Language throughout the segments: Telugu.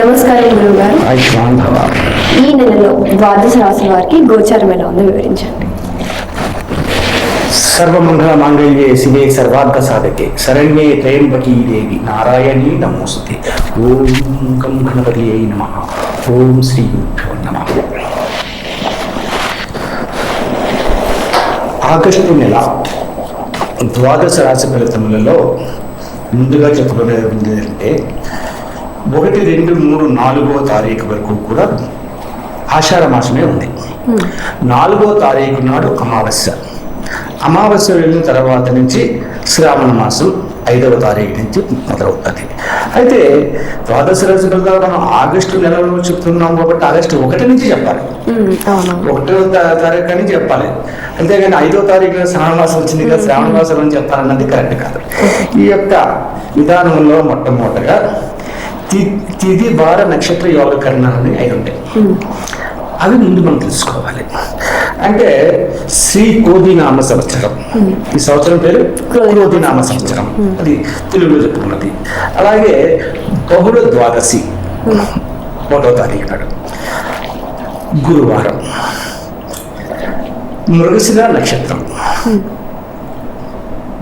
నమస్కారం గురువు గారు. ఈ నెలలో ద్వాదశ రాశి వారికి గోచారం ఎలా ఉందో వివరించండి. సర్వమంగళ మాంగళ్యే శివే సర్వార్థ సాధకే. శరణ్యే త్రయంబకీ దేవి. నారాయణీ నమోస్తే ఓం గం గణపతి నమ. ఓం శ్రీ నమ. ఆగస్టు నెల ద్వాదశ రాశి ఫలితములలో ముందుగా చెప్పబడేది ఏంటంటే ఒకటి రెండు మూడు నాలుగో తారీఖు వరకు కూడా ఆషాఢ మాసమే ఉంది. నాలుగో తారీఖు నాడు అమావాస్య. అమావాస్య వెళ్ళిన తర్వాత నుంచి శ్రావణ మాసం ఐదవ తారీఖు నుంచి మొదలవుతుంది. అయితే ద్వాదశ ఫలితాలు మనం ఆగస్టు నెలలో చెప్తున్నాం కాబట్టి ఆగస్టు ఒకటి నుంచి చెప్పాలి. ఒకటో తారీఖు అని చెప్పాలి. అంతేగాని ఐదో తారీఖున శ్రావణ మాసం వచ్చింది కదా శ్రావణ మాసం అని చెప్పాలన్నది కరెక్ట్ కాదు. ఈ యొక్క విధానంలో మొట్టమొదటగా తి- తిథి వార నక్షత్ర యోగకరణాలని అయి ఉంటాయి అవి ముందు మనం తెలుసుకోవాలి. అంటే శ్రీ కోదినామ సంవత్సరం. ఈ సంవత్సరం పేరు కోదినామ సంవత్సరం. అది తెలుగులో చెప్పుకున్నది. అలాగే బహుళ ద్వాదశి ఒకటో తారీఖు నాడు. గురువారం. మృగశిర నక్షత్రం.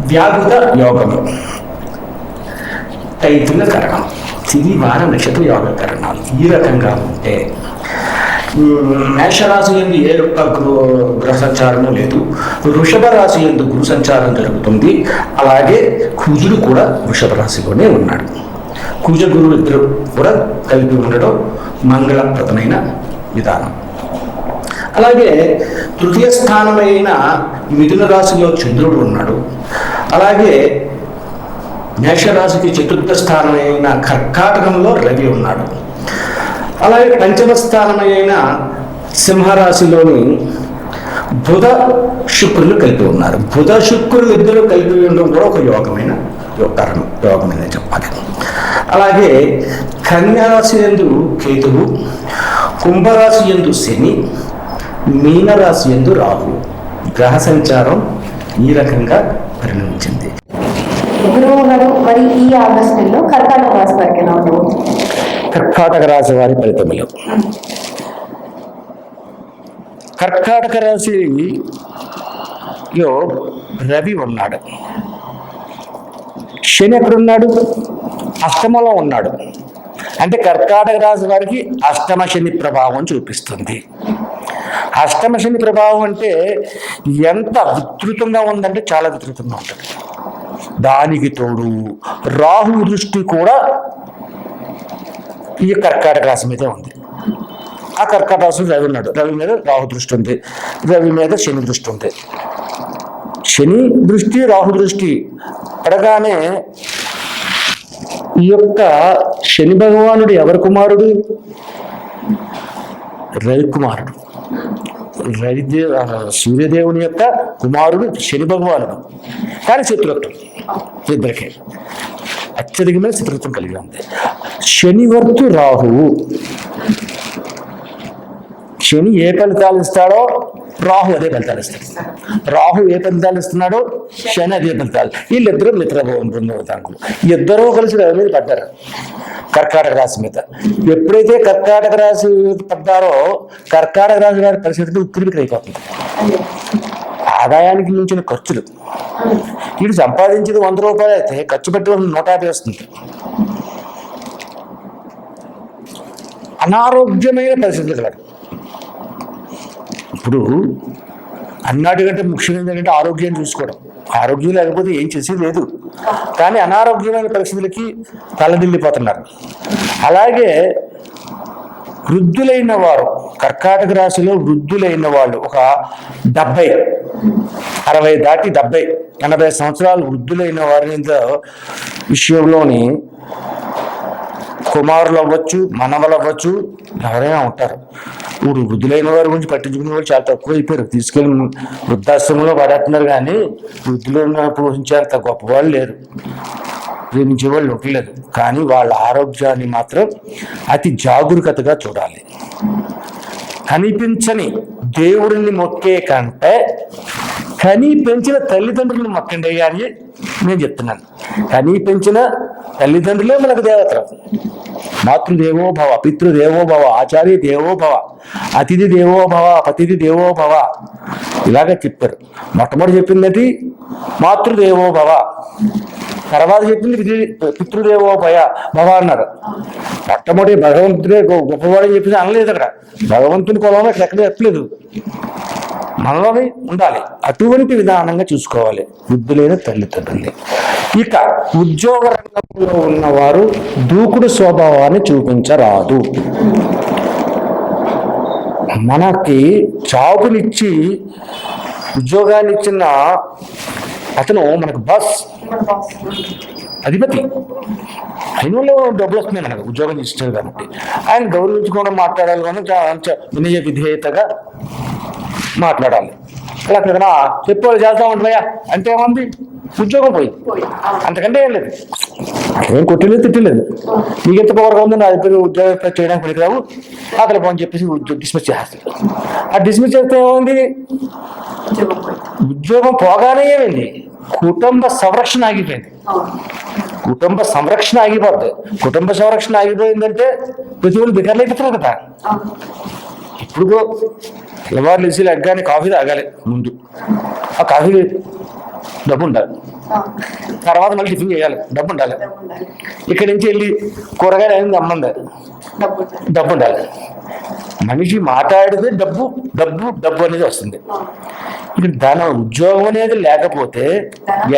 వ్యాధుత యోగము. తైతుల కరణం. తిని వార నక్షత్ర యోగ కరణాలు. ఈ రకంగా ఉంటే మేషరాశి ఎందు ఏ యొక్క గృహ గ్రహ సంచారము లేదు. వృషభ రాశి ఎందు గురు సంచారం జరుగుతుంది. అలాగే కుజుడు కూడా వృషభ రాశిలోనే ఉన్నాడు. కుజ గురువు ఇద్దరు కూడా కలిపి ఉండడం మంగళప్రదమైన విధానం. అలాగే తృతీయ స్థానమైన మిథున రాశిలో చంద్రుడు ఉన్నాడు. అలాగే మేషరాశికి చతుర్థ స్థానమైన కర్కాటకంలో రవి ఉన్నాడు. అలాగే పంచమ స్థానమైన సింహరాశిలోని బుధ శుక్రులు కలిపి ఉన్నారు. బుధ శుక్రులు ఇద్దరు కలిపి ఉండడం కూడా ఒక యోగమైన యోగకరణం యోగమైన చెప్పాలి. అలాగే కన్యారాశి ఎందు కేతువు కుంభరాశి ఎందు శని మీనరాశి ఎందు రాహు. గ్రహ సంచారం ఈ రకంగా పరిణమించింది. గురువు గారు మరి ఈ ఆగస్ట్ నెలలో కర్కాటక రాశి వారికి ఎలా ఉండబోతుంది? కర్కాటక రాశి వారి ఫలితములు. కర్కాటక రాశిలో రవి ఉన్నాడు. శని ఎక్కడున్నాడు? అష్టమలో ఉన్నాడు. అంటే కర్కాటక రాశి వారికి అష్టమ శని ప్రభావం చూపిస్తుంది. అష్టమ శని ప్రభావం అంటే ఎంత విస్తృతంగా ఉందంటే చాలా విస్తృతంగా ఉంటుంది. దానికి తోడు రాహు దృష్టి కూడా ఈ కర్కాటక రాశి మీదే ఉంది. ఆ కర్కాటక రాశి రవి ఉన్నాడు. రవి మీద రాహు దృష్టి ఉంది. రవి మీద శని దృష్టి ఉంది. శని దృష్టి రాహు దృష్టి పడగానే ఈ యొక్క శని భగవానుడు ఎవరి కుమారుడు? రవి కుమారుడు రవిదేవ సూర్యదేవుని యొక్క కుమారుడు శని భగవానుడు. కానీ శత్రుత్వం ఇద్దరికే. అత్యధికమైన శత్రుత్వం కలిగి ఉంది శనివర్తు రాహువు శని ఏ ఫలితాలు ఇస్తాడో రాహు అదే ఫలితాలు ఇస్తాడు. రాహు ఏ ఫలితాలు ఇస్తున్నాడో? శని అదే ఫలితాలు. వీళ్ళిద్దరూ మిత్ర బృందవతాంకులు ఇద్దరూ కలిసి రవి మీద పడ్డారు? కర్కాటక రాశి మీద. ఎప్పుడైతే కర్కాటక రాశి పడ్డారో కర్కాటక రాశి వారి పరిస్థితి ఉక్కిరికి అయిపోతుంది. ఆదాయానికి మించిన ఖర్చులు. వీడు సంపాదించేది వంద రూపాయలు అయితే ఖర్చు పెట్టడం నూట యాభై వస్తుంది. అనారోగ్యమైన పరిస్థితులు కలడు ఇప్పుడు అన్నాటికంటే ముఖ్యమైనది ఏంటంటే ఆరోగ్యం చూసుకోవడం. ఆరోగ్యం లేకపోతే ఏం చేసేది లేదు. కానీ అనారోగ్యమైన పరిస్థితులకి తలదిల్లిపోతున్నారు. అలాగే వృద్ధులైన వారు కర్కాటక రాశిలో వృద్ధులైన వాళ్ళు ఒక డెబ్బై అరవై దాటి డెబ్బై ఎనభై సంవత్సరాలు వృద్ధులైన వారి విషయంలోని కుమారులు అవ్వచ్చు మనవలు అవ్వచ్చు ఎవరైనా ఉంటారు. ఇప్పుడు వృద్ధులైన వారి గురించి పట్టించుకునే వాళ్ళు చాలా తక్కువ అయిపోయారు. తీసుకెళ్ళి వృద్ధాశ్రమంలో పడేస్తున్నారు కానీ వృద్ధులను పోషించేంత గొప్ప వాళ్ళు లేరు. ప్రేమించే వాళ్ళు ఉండలేదు కానీ వాళ్ళ ఆరోగ్యాన్ని మాత్రం అతి జాగరూకతగా చూడాలి. కనిపించని దేవుడిని మొక్కే కంటే కని పెంచిన తల్లిదండ్రులను మొక్కండి అయ్యా అని నేను చెప్తున్నాను. కని పెంచిన తల్లిదండ్రులే మనకు దేవతలు. మాతృదేవో భవ పితృదేవో భవ ఆచార్య దేవో భవ అతిథి దేవో భవ పతిథి దేవో భవ ఇలాగ చెప్పారు. మొట్టమొదటి చెప్పింది మాతృదేవో భవ తర్వాత చెప్పింది పితృదేవో భయ భవ అన్నారు. మొట్టమొదటి భగవంతుడే గొ- గొప్పవాడని చెప్పింది అనలేదు అక్కడ. భగవంతుని కులంలో ఎక్కడ చెప్పలేదు. మనలోనే ఉండాలి. అటువంటి విధానంగా చూసుకోవాలి. బుద్ధి లేని తల్లిదండ్రుల్ని. ఇక ఉద్యోగ రంగంలో ఉన్నవారు దూకుడు స్వభావాన్ని చూపించరాదు. మనకి జాబునిచ్చి ఉద్యోగాన్ని ఇచ్చిన అతను మనకు బస్ అధిపతి. అయిన వాళ్ళు డబ్బులు వస్తున్నాయి మనకు ఉద్యోగం ఇస్తారు కాబట్టి. ఆయన గౌరవించుకోవడం మాట్లాడాలి కానీ వినయ విధేయతగా మాట్లాడాలి. అలా అక్కడ చెప్పేవాళ్ళు చేస్తా ఉంటాయా అంటే ఏమంది ఉద్యోగం పోయి. అంతకంటే ఏం లేదు. ఏం కొట్టలేదు తిట్టలేదు. నీకు ఎంత పవర్గా ఉంది నా దగ్గర ఉద్యోగం చేయడానికి పనికిరావు. అక్కడ పోని చెప్పేసి ఉద్యోగం డిస్మిస్ చేస్తారు ఆ డిస్మిస్ చేస్తే ఏమైంది? ఉద్యోగం పోగానే ఏమైంది? కుటుంబ సంరక్షణ ఆగిపోయింది. కుటుంబ సంరక్షణ ఆగిపోద్ది. కుటుంబ సంరక్షణ ఆగిపోయిందంటే ప్రతి ఒళ్ళు బిగర్లు అయిపోతారు కదా. ఇప్పుడు తెల్లవారులు వేసి లెగ్గానే కాఫీ తాగాలి ముందు. ఆ కాఫీ డబ్బు ఉండాలి తర్వాత మళ్ళీ టిఫిన్ చేయాలి. డబ్బు ఉండాలి ఇక్కడి నుంచి వెళ్ళి కూరగాయలు అయింది అమ్మంది డబ్బు ఉండాలి మనిషి మాట్లాడితే డబ్బు డబ్బు డబ్బు అనేది వస్తుంది. ఇక్కడ ధన ఉద్యోగం అనేది లేకపోతే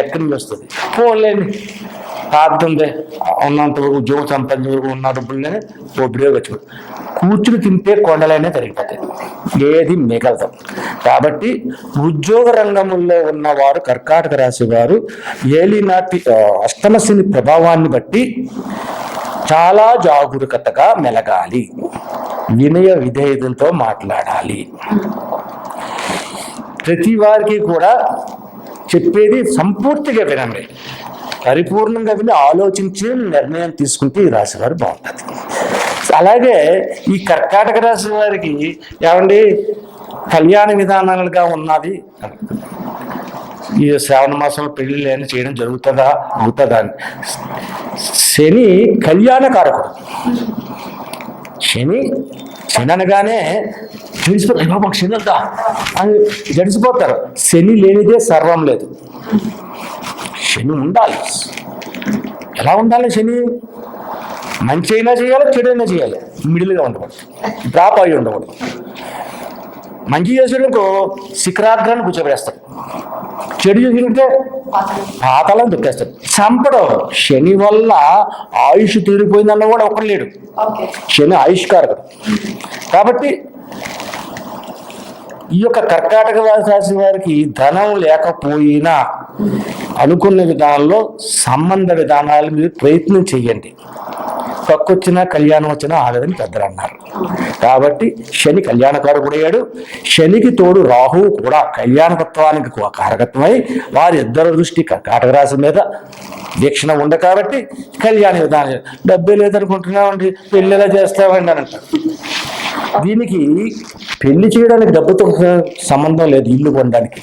ఎక్కడి నుంచి వస్తుంది పోలేండి ఆడుతుంటే ఉన్నంత వరకు ఉద్యోగం సంపాదించే వరకు ఉన్న డబ్బులనే ఒబ్బడిగా కూర్చుని తింటే కొండలైనా తరిగిపోతాయి ఏది మిగలదు. కాబట్టి ఉద్యోగ రంగంలో ఉన్నవారు కర్కాటక రాశి వారు ఏలినాటి అష్టమశని ప్రభావాన్ని బట్టి చాలా జాగరూకతగా మెలగాలి. వినయ విధేయతలతో మాట్లాడాలి. ప్రతి వారికి కూడా చెప్పేది సంపూర్తిగా వినండి. పరిపూర్ణంగా వెళ్ళి ఆలోచించి నిర్ణయం తీసుకుంటే ఈ రాశి వారు బాగుంటుంది. అలాగే ఈ కర్కాటక రాశి వారికి ఏమండి కళ్యాణ విధానాలుగా ఉన్నది. ఈ శ్రావణ మాసంలో పెళ్ళి లేని చేయడం జరుగుతుందా? అవుతుందా అని. శని కళ్యాణకారకుడు. శని శని అనగానే జడిసిపోతారు. బాబా శని అని జడిసిపోతారు. శని లేనిదే సర్వం లేదు. శని ఉండాలి. ఎలా ఉండాలి శని? మంచి అయినా చేయాలి చెడు అయినా చేయాలి. మిడిల్గా ఉండకూడదు. డ్రాప్ అయి ఉండకూడదు. మంచి చేసేందుకు శిఖరాగ్రాన్ని కూర్చోబెడతాడు చెడు చేసినట్టే పాతాలను తొక్కేస్తాడు చంపడం. శని వల్ల ఆయుష్ తీరిపోయిందన్న కూడా ఒకడు లేడు. శని ఆయుష్కారకుడు. కాబట్టి ఈ యొక్క కర్కాటక రాశి వారికి ధనం లేకపోయినా అనుకున్న విధానంలో సంబంధ విధానాలు మీరు ప్రయత్నం చేయండి. పక్కొచ్చినా కళ్యాణం వచ్చినా ఆగదని పెద్దలు అన్నారు కాబట్టి శని కళ్యాణకారు అయ్యాడు. శనికి తోడు రాహువు కూడా కళ్యాణకత్వానికి కారకత్వమై వారిద్దరు దృష్టి కాటకరాశి మీద వీక్షణ ఉండ కాబట్టి కళ్యాణ విధానం డబ్బే లేదనుకుంటున్నామండి పెళ్ళి ఎలా చేస్తామండి అని అంటారు. దీనికి పెళ్ళి చేయడానికి డబ్బుతో సంబంధం లేదు ఇల్లు కొనడానికి.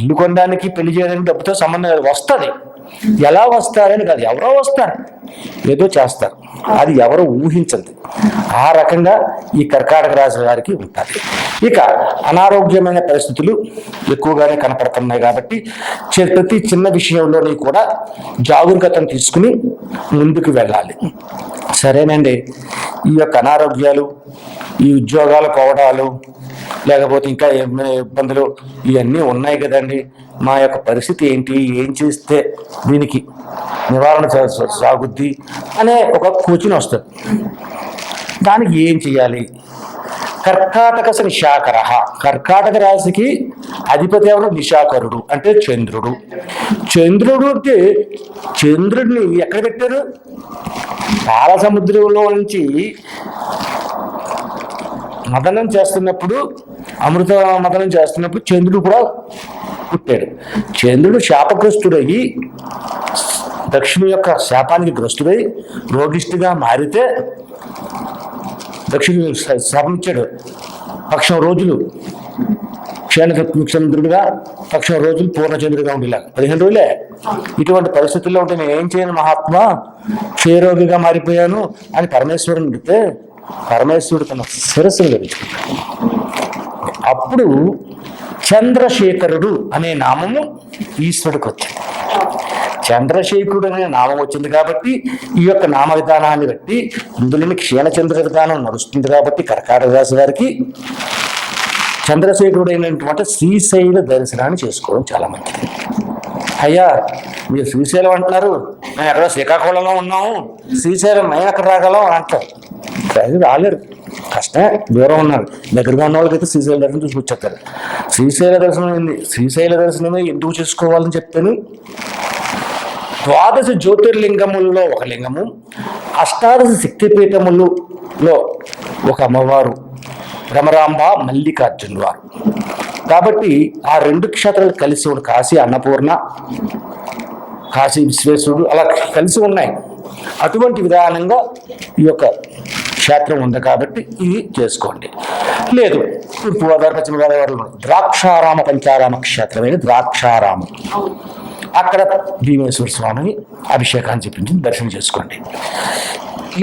ఇల్లు కొనడానికి పెళ్ళి చేయడానికి డబ్బుతో సంబంధం లేదు. వస్తుంది. ఎలా వస్తారని కాదు ఎవరో వస్తారు. ఏదో చేస్తారు. అది ఎవరో ఊహించదు. ఆ రకంగా ఈ కర్కాటక రాశి వారికి ఉంటుంది. ఇక అనారోగ్యమైన పరిస్థితులు ఎక్కువగానే కనపడుతున్నాయి కాబట్టి ప్రతి చిన్న విషయంలోని కూడా జాగరూకతను తీసుకుని ముందుకు వెళ్ళాలి. సరేనండి. ఈ యొక్క అనారోగ్యాలు ఈ ఉద్యోగాలు పోవడాలు లేకపోతే ఇంకా ఏమైనా ఇబ్బందులు ఇవన్నీ ఉన్నాయి కదండి. మా యొక్క పరిస్థితి ఏంటి? ఏం చేస్తే దీనికి నివారణ సాగుద్ది అనే ఒక కోచిన వస్తుంది. దానికి ఏం చేయాలి? కర్కాటక నిశాకర కర్కాటక రాశికి అధిపతి ఎవరు? నిశాకరుడు అంటే చంద్రుడు. చంద్రుడు అంటే చంద్రుడిని ఎక్కడ పెట్టారు? పాల సముద్రంలో నుంచి మదనం చేస్తున్నప్పుడు అమృత మదనం చేస్తున్నప్పుడు చంద్రుడు కూడా పుట్టాడు. చంద్రుడు శాపగ్రస్తుడయ్యి దక్షిణ యొక్క శాపానికి గ్రస్తుడై రోగిష్టిగా మారితే దక్షిణ శ- శాపం ఇచ్చాడు పక్షం రోజులు క్షేణచంద్రుడిగా పక్షం రోజులు పూర్ణచంద్రుడిగా ఉండేలా. పదిహేను రోజులే. ఇటువంటి పరిస్థితుల్లో ఉంటే నేను ఏం చేయను మహాత్మా? క్షయరోగిగా మారిపోయాను అని పరమేశ్వరుని అడిగితే పరమేశ్వరుడు తన శిరస్సును ధరించుకున్నాడు అప్పుడు చంద్రశేఖరుడు అనే నామము ఈశ్వరుడికి వచ్చింది. చంద్రశేఖరుడు అనే నామం వచ్చింది కాబట్టి ఈ యొక్క నామ విధానాన్ని బట్టి ఇందులోని క్షీణచంద్ర విధానం నడుస్తుంది కాబట్టి కర్కాటక రాశి వారికి చంద్రశేఖరుడు అయినటువంటి శ్రీశైల దర్శనాన్ని చేసుకోవడం చాలా మంచిది. అయ్యా మీరు శ్రీశైలం అంటున్నారు మేము ఎక్కడ శ్రీకాకుళంలో ఉన్నాము శ్రీశైలం మేము ఎక్కడ రాగలం అంటారు. అది రాలేరు. కష్టమే. దూరం ఉన్నారు. దగ్గరగా ఉన్న వాళ్ళకైతే శ్రీశైల దర్శనం చూసి వచ్చేస్తారు శ్రీశైల దర్శనం ఏంది? శ్రీశైల దర్శనమే ఎందుకు చేసుకోవాలని చెప్తాను ద్వాదశ జ్యోతిర్లింగములలో ఒక లింగము అష్టాదశ శక్తిపీఠములలో ఒక అమ్మవారు రమరాంబ మల్లికార్జున్ వారు. కాబట్టి ఆ రెండు క్షేత్రాలు కలిసి ఉన్న కాశీ అన్నపూర్ణ కాశీ విశ్వేశ్వరుడు అలా కలిసి ఉన్నాయి. అటువంటి విధానంగా ఈ యొక్క క్షేత్రం ఉంది కాబట్టి ఇది చేసుకోండి. లేదు తూర్పుగోదావరి పశ్చిమ గోదావరిలో ద్రాక్షారామ పంచారామ క్షేత్రమైన ద్రాక్షారామం. అక్కడ భీమేశ్వర స్వామిని అభిషేకాన్ని చెప్పించి దర్శనం చేసుకోండి.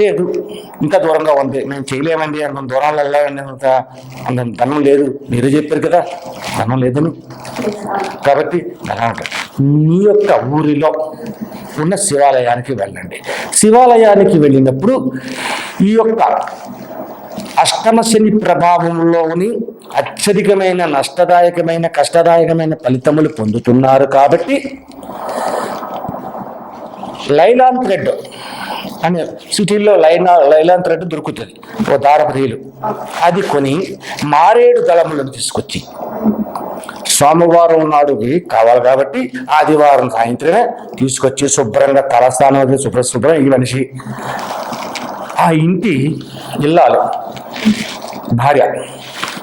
లేదు ఇంకా దూరంగా ఉంది మేము చేయలేమండి అంత దూరాలు వెళ్ళామండి అంత అంత ధనం లేదు. మీరే చెప్పారు కదా ధనం లేదని. కాబట్టి అలా మీ యొక్క ఊరిలో ఉన్న శివాలయానికి వెళ్ళండి. శివాలయానికి వెళ్ళినప్పుడు ఈ యొక్క అష్టమ శని ప్రభావంలోని అత్యధికమైన నష్టదాయకమైన కష్టదాయకమైన ఫలితములు పొందుతున్నారు కాబట్టి లైలాన్ థ్రెడ్ అని సిటీలో లైనా లైలాన్ థ్రెడ్ దొరుకుతుంది ఓ దారపరీలు అది కొని మారేడు దళములను తీసుకొచ్చి సోమవారం నాడుకి కావాలి కాబట్టి ఆదివారం సాయంత్రమే తీసుకొచ్చి శుభ్రంగా తలస్నానం శుభ్ర శుభ్రం. ఈ మనిషి ఆ ఇంటి ఇల్లాలు. భార్య.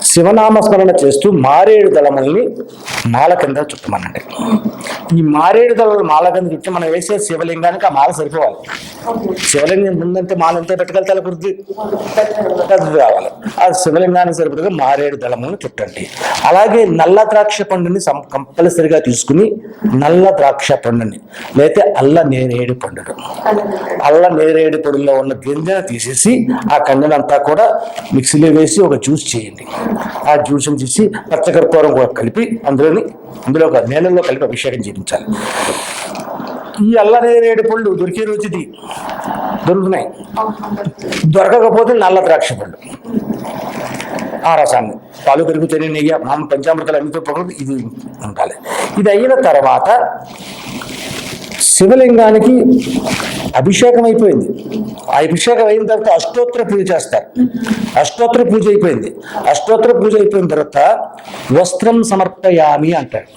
శివనామస్మరణ చేస్తూ మారేడు దళమల్ని మాల కింద చుట్టమనండి. ఈ మారేడు దళాలు మాల కింద చుట్టి మనం వేసే శివలింగానికి ఆ మాల సరిపోవాలి. శివలింగం ముందంటే మాల ఎంత పెట్టుకెళ్తే కుర్తి పెద్దది కావాలి. ఆ శివలింగానికి సరిపడగా మారేడు దళమును చుట్టండి. అలాగే నల్ల ద్రాక్ష పండుని కంపల్సరిగా తీసుకుని నల్ల ద్రాక్ష పండుని లేకపోతే అల్ల నేరేడు పండును. అల్ల నేరేడు పొడిలో ఉన్న గింజను తీసేసి ఆ కండనంతా కూడా మిక్సీలో వేసి ఒక జ్యూస్ చేయండి. ఆ జ్యూస్ని తీసి పచ్చకర్పూరం కూడా కలిపి అందులోని అందులో ఒక నీళ్ళల్లో కలిపి అభిషేకం చేయించాలి. ఈ అల్లరేడు పళ్ళు దొరికే రోజుది దొరుకుతున్నాయి. దొరకకపోతే నల్ల ద్రాక్ష పళ్ళు ఆ రసాన్ని పాలు పెరుగు తెని నెయ్యి మామ పంచామృతాలు అన్నితో పక్కన ఇది ఉండాలి. ఇది అయిన తర్వాత శివలింగానికి అభిషేకం అయిపోయింది. ఆ అభిషేకం అయిన తర్వాత అష్టోత్తర పూజ చేస్తారు. అష్టోత్తర పూజ అయిపోయింది. అష్టోత్తర పూజ అయిపోయిన తర్వాత వస్త్రం సమర్పయామి అంటారు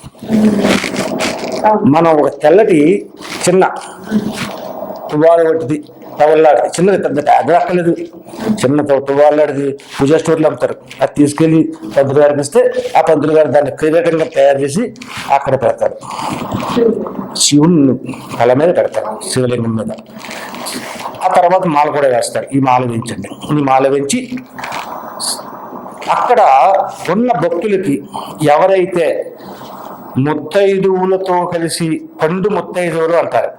మనం ఒక తెల్లటి చిన్న తువ్వాలు ఒకటిది టవల్లాడిది చిన్నది పెద్ద అది అక్కర్లేదు. చిన్న తువ్వ- పూజా స్టోర్లో అమ్ముతారు. అది తీసుకెళ్ళి పంతులు గారికి ఇస్తే ఆ పంతులు గారు దాన్ని క్రీడకంగా తయారు చేసి అక్కడ పెడతారు. శివుని తల మీద పెడతారు శివలింగం మీద. ఆ తర్వాత మాల కూడా వేస్తారు. ఈ మాల వేయించండి. ఈ మాల వేయించి అక్కడ ఉన్న భక్తులకి ఎవరైతే ముత్తైదువులతో కలిసి పండు ముత్తైదువులు అంటారు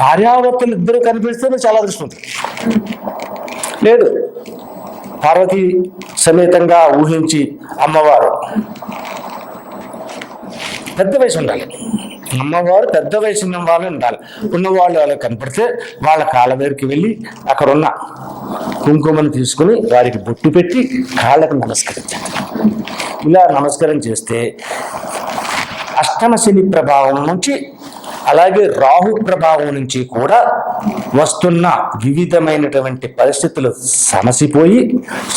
భార్యాభర్తలు ఇద్దరు కనిపిస్తే చాలా దృష్టి ఉంటుంది. లేదు పార్వతి సమేతంగా ఊహించి అమ్మవారు పెద్ద వయసు ఉండాలి. అమ్మవారు పెద్ద వయసు ఉన్న వాళ్ళు ఉండాలి. ఉన్నవాళ్ళు వాళ్ళకి కనపడితే వాళ్ళ కాళ్ళ దగ్గరికి వెళ్ళి అక్కడ ఉన్న కుంకుమను తీసుకుని వారికి బొట్టు పెట్టి కాళ్ళకు నమస్కరించాలి. ఇలా నమస్కారం చేస్తే అష్టమ శని ప్రభావం నుంచి అలాగే రాహు ప్రభావం నుంచి కూడా వస్తున్న వివిధమైనటువంటి పరిస్థితులు సమసిపోయి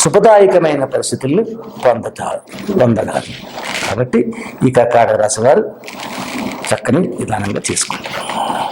శుభదాయకమైన పరిస్థితులను పొందుతారు పొందగలరు. కాబట్టి ఈ కర్కాటక రాశి వారు చక్కని విధానంగా చేసుకుంటాం